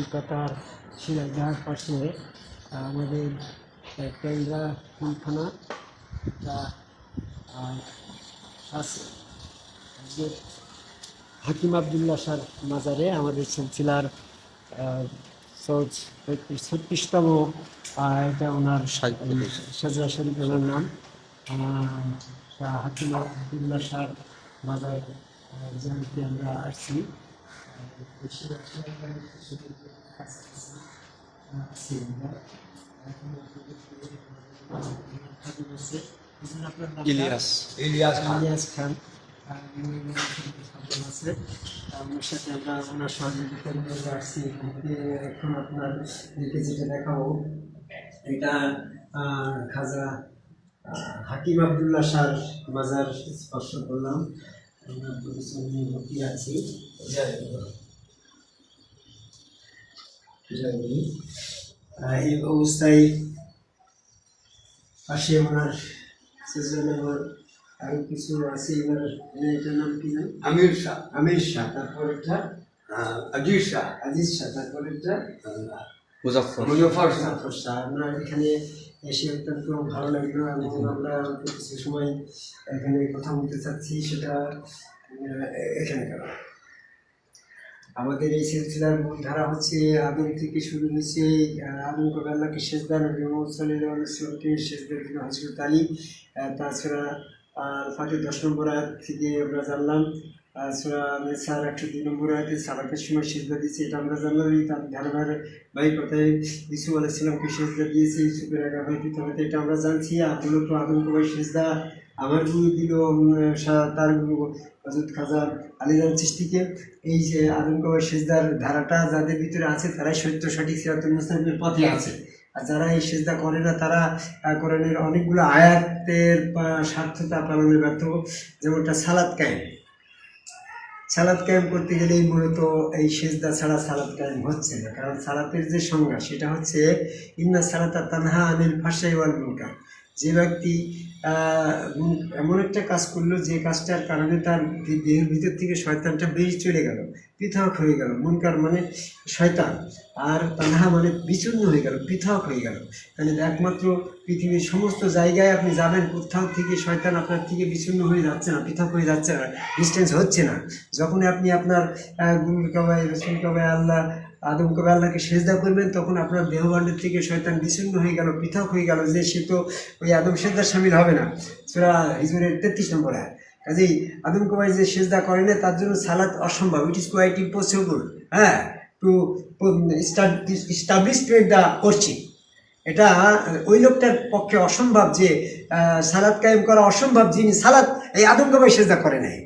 কলকাতার শিলাইদহার পাশে আমাদের কেন্দ্রা থানা আছে হাকিম আবদুল্লাহ সার মাজারে আমাদের সিলসিলার সৌজ ছত্রিশতম এটা ওনার সাজরা শরীফ ওনার নাম। হাকিম আবদুল্লাহ সার মাজার জানতে আমরা আসছি। ইলিয়াস। ইলিয়াস ইলিয়াস খান। সাথে আছে আমার সাথে আমরা ওনার সহযোগিতার জন্য আসছি। যে এখন আপনার দিকে যেটা দেখাবো এটা খাজা হাকিম আবদুল্লাহ শাহ মাজার স্পর্শ করলাম। আছি এই অবস্থায় পাশে ওনার সেজনের আরও কিছু আছে এবার এটার নাম কি নাম আমির শাহ। আমির শাহ তারপরেরটা আজিজ শাহ আজিজ শাহ তারপরেরটা মুজাফর মুজফর আমরা এখানে এসে অত্যন্ত ভালো লাগল এবং আমরা কিছু সময় এখানে কথা বলতে চাচ্ছি সেটা আহ, এখানে আমাদের এই সিলসিলার মূল ধারা হচ্ছে আদম থেকে শুরু হয়েছে আদম কবে আল্লাহকে শেষদার নবী মোহাম্মদ সাল্লাহ আলসালামকে শেষদার জন্য হজরত আলী। তাছাড়া ফাতে দশ নম্বর আয়াত থেকে আমরা জানলাম নেসার একশো দুই নম্বর আয়াতে সালাকের সময় সেজদা দিয়েছে এটা আমরা জানলাম তার ধারাবাহিকতায় ইসু আলাইসালামকে সেজদা দিয়েছে ইসুফের আগা ভাই পিতা হতে এটা আমরা জানছি আর মূলত আদম কবাই সেজদা আমার গুরু দিল তার গুরু হজরত খাজা আলিদান চিস্তিকে এই যে আদম আদমকবাই সেজদার ধারাটা যাদের ভিতরে আছে তারাই সত্য সঠিক সিরাতুল মুসলিমের পথে আছে। আর যারা এই সেজদা করে না তারা কোরআনের অনেকগুলো আয়াতের স্বার্থতা পালনে ব্যর্থ। যেমনটা সালাদ কায়েম। সালাদ কায়েম করতে গেলেই মূলত এই সেজদা ছাড়া সালাদ কায়েম হচ্ছে না। কারণ সালাতের যে সংজ্ঞা, সেটা হচ্ছে, ইন্না সালাতা তানহা আনিল ফাঁসাই ওয়াল মুনকার। যে ব্যক্তি এমন একটা কাজ করল যে কাজটার কারণে তার দেহের ভিতর থেকে শয়তানটা বেরিয়ে চলে গেল, পৃথক হয়ে গেল মুনকার মানে শয়তান, আর তানহা মানে বিচ্ছিন্ন হয়ে গেল, পৃথক হয়ে গেল। তাহলে একমাত্র পৃথিবীর সমস্ত জায়গায় আপনি যাবেন, কোথাও থেকে শয়তান আপনার থেকে বিচ্ছিন্ন হয়ে যাচ্ছে না, পৃথক হয়ে যাচ্ছে না ডিস্টেন্স হচ্ছে না। যখন আপনি আপনার গুরুর কবাই রসুল কবাই আল্লাহ আদম কবে আল্লাহকে সেজদা করবেন, তখন আপনার দেহবাণ্ডের থেকে শয়তান বিচ্ছিন্ন হয়ে গেল, পৃথক হয়ে গেল যে সে তো ওই আদম সেজদার সামিল হবে না। সেটা হিজুরের তেত্রিশ নম্বর আয় কাজেই আদম কবাই যে সেজদা করে না তার জন্য সালাদ অসম্ভব। ইট ইজ কোয়াইট ইম্পসিবল হ্যাঁ টু স্টাবলিশমেন্ট দ্য করছি। এটা ওই লোকটার পক্ষে অসম্ভব যে সালাদ কায়েম করা অসম্ভব যিনি সালাদ এই আদম কবাই সেজদা করে নাই।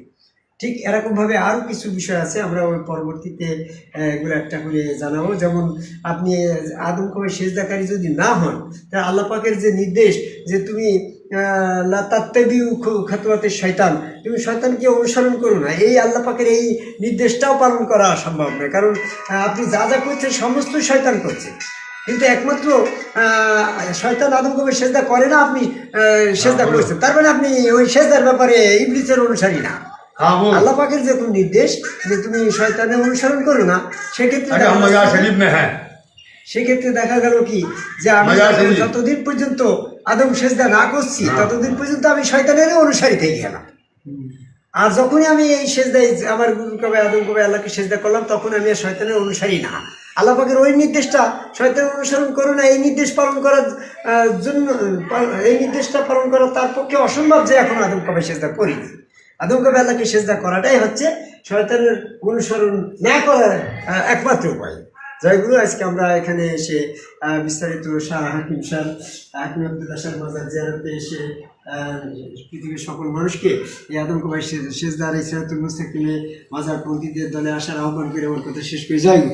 ঠিক এরকমভাবে আরও কিছু বিষয় আছে আমরা ওই পরবর্তীতে এগুলো একটা করে জানাব। যেমন আপনি আদম কবে সেজদাকারী যদি না হন তাহলে আল্লাহ পাকের যে নির্দেশ যে তুমি লাতাত্তাবিউ খাতুয়াতে শয়তান তুমি শয়তানকে অনুসরণ করো না এই আল্লাহ পাকের এই নির্দেশটাও পালন করা সম্ভব নয়। কারণ আপনি যা যা করছেন সমস্ত শয়তান করছে। কিন্তু একমাত্র শয়তান আদম সেজদা করে না আপনি সেজদা করছেন। তার মানে আপনি ওই সেজদার ব্যাপারে ইবলিসের অনুসারী না। আল্লাহ পাকের যে নির্দেশ যে তুমি শয়তানের অনুসরণ করো না সেক্ষেত্রে সেক্ষেত্রে দেখা গেল কি? যে আমি যতদিন পর্যন্ত আদম সেজদা না করছি ততদিন পর্যন্ত আমি শয়তানের অনুসারী থেকে গেলাম। আর যখনই আমি এই সেজদাই আমার গুরু কবে আদম কবে আল্লাহকে সেজদা করলাম তখন আমি আর শয়তানের অনুসারী না। আল্লাপাকের ওই নির্দেশটা শয়তান অনুসরণ করো না এই নির্দেশ পালন করার জন্য এই নির্দেশটা পালন করা তার পক্ষে অসম্ভব যে এখন আদম কবে সেজদা করিনি। আদম কবে আল্লাহকে সেজদা করাটাই হচ্ছে শয়তানের অনুসরণ না করার একমাত্র উপায়। জয়গুরু, আজকে আমরা এখানে এসে বিস্তারিত শাহ হাকিম শাহ হাকিম আব্দুল্লাহ শাহ মাজার জিয়ারতে এসে পৃথিবীর সকল মানুষকে এই আদম কুমার শেষদার এই সিরাতুল মুস্তাকিমে মাজার পন্থীদের দলে আসার আহ্বান করে আমার কথা শেষ করে। জয়গুরু।